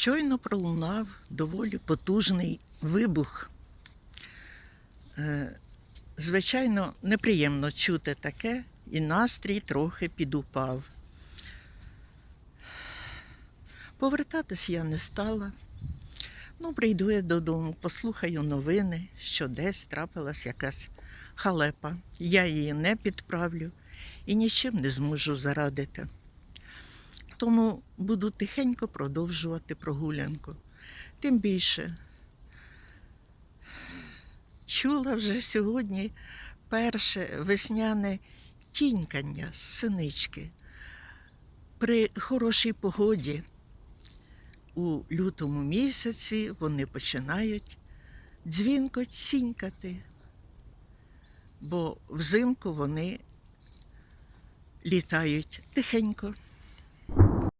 Щойно пролунав доволі потужний вибух. Е, Звичайно, неприємно чути таке, і настрій трохи підупав. Повертатись я не стала. Ну, прийду я додому, послухаю новини, що десь трапилась якась халепа. Я її не підправлю і нічим не зможу зарадити. Тому буду тихенько продовжувати прогулянку. Тим більше чула вже сьогодні перше весняне тінькання з синички. При хорошій погоді у лютому місяці вони починають дзвінко цінькати, бо взимку вони літають тихенько.